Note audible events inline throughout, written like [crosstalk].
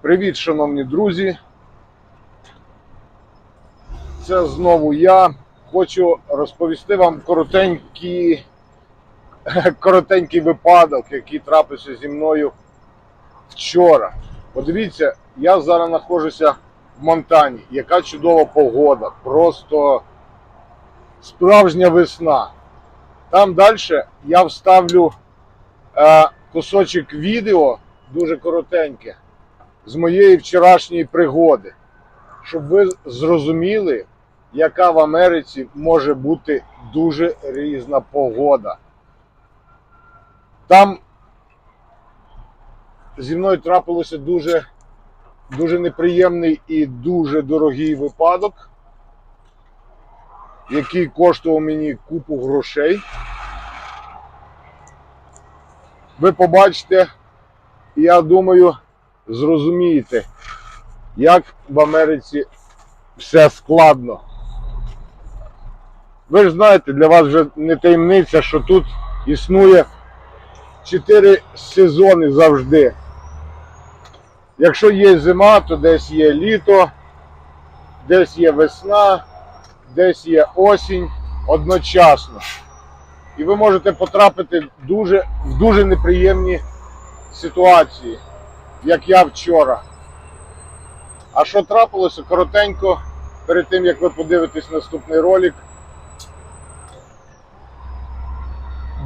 Привіт, шановні друзі. Це знову я. Хочу розповісти вам коротенький, [laughs] коротенький випадок, який трапився зі мною вчора. Подивіться, я зараз знаходжуся в Монтані. Яка чудова погода, просто справжня весна. Там далі я вставлю е, кусочок відео, дуже коротеньке, з моєї вчорашньої пригоди, щоб ви зрозуміли, яка в Америці може бути дуже різна погода. Там зі мною трапилося дуже, дуже неприємний і дуже дорогий випадок, який коштував мені купу грошей. Ви побачите, я думаю, зрозумієте, як в Америці все складно. Ви ж знаєте, для вас вже не таємниця, що тут існує 4 сезони завжди. Якщо є зима, то десь є літо, десь є весна, десь є осінь одночасно. І ви можете потрапити дуже, в дуже неприємні ситуації, як я вчора. А що трапилося коротенько, перед тим як ви подивитесь наступний ролик,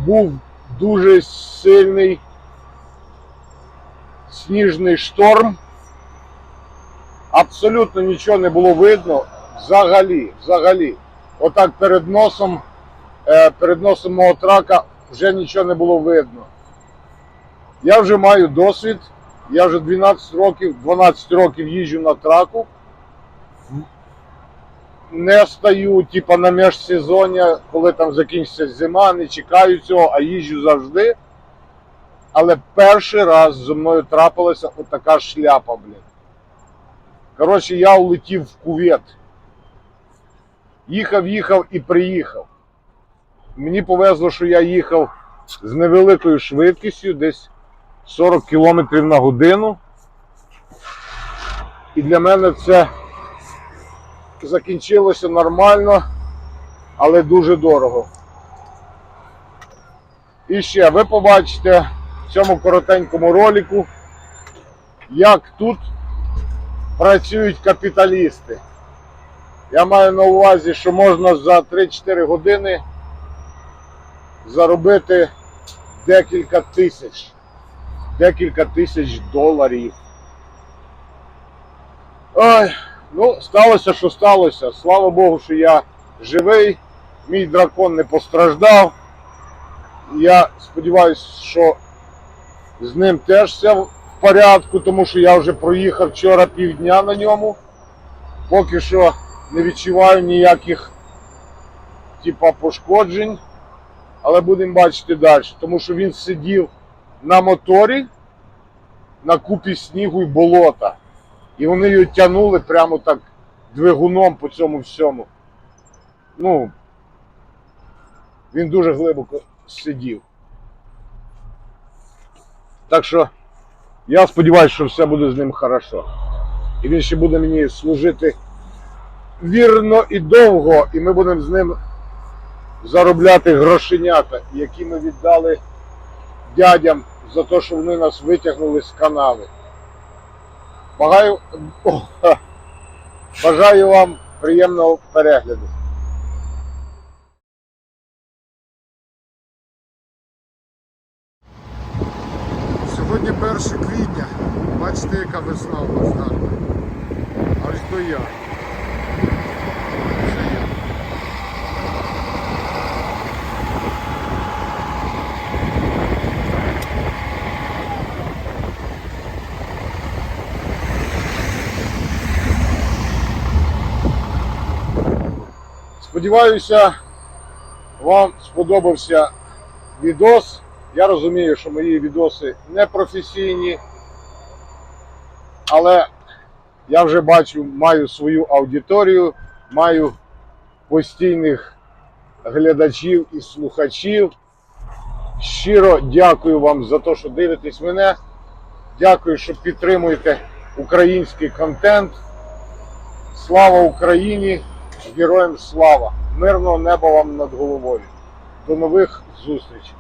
був дуже сильний сніжний шторм. Абсолютно нічого не було видно взагалі. взагалі. Отак перед носом, е, перед носом мого трака вже нічого не було видно. Я вже маю досвід, я вже 12 років, 12 років їжджу на траку. Не стаю, типа, на міжсезоння, коли там закінчиться зима, не чекаю цього, а їжджу завжди. Але перший раз зі мною трапилася отака шляпа, блін. Коротше, я улетів в кувет. Їхав, їхав і приїхав. Мені повезло, що я їхав з невеликою швидкістю, десь 40 км на годину. І для мене це закінчилося нормально, але дуже дорого. І ще ви побачите в цьому коротенькому ролику, як тут працюють капіталісти. Я маю на увазі, що можна за 3-4 години заробити декілька тисяч, декілька тисяч доларів. Ой, ну, сталося, що сталося. Слава Богу, що я живий, мій дракон не постраждав. Я сподіваюся, що з ним теж все в порядку, тому що я вже проїхав вчора півдня на ньому. Поки що не відчуваю ніяких типа пошкоджень, але будемо бачити далі, тому що він сидів на моторі на купі снігу і болота. І вони його тягнули прямо так двигуном по цьому всьому. Ну, він дуже глибоко сидів. Так що я сподіваюся, що все буде з ним хорошо. І він ще буде мені служити вірно і довго, і ми будемо з ним заробляти грошенята, які ми віддали дядям за те, що вони нас витягнули з канави. Бажаю, о, бажаю вам приємного перегляду. Сьогодні 1 квітня. Бачите, яка весна у нас гарна. Аж я. Сподіваюся, вам сподобався відос. Я розумію, що мої відоси не професійні, але я вже бачу, маю свою аудиторію, маю постійних глядачів і слухачів. Щиро дякую вам за те, що дивитесь мене. Дякую, що підтримуєте український контент. Слава Україні! Героям слава! Мирного неба вам над головою! До нових зустрічей!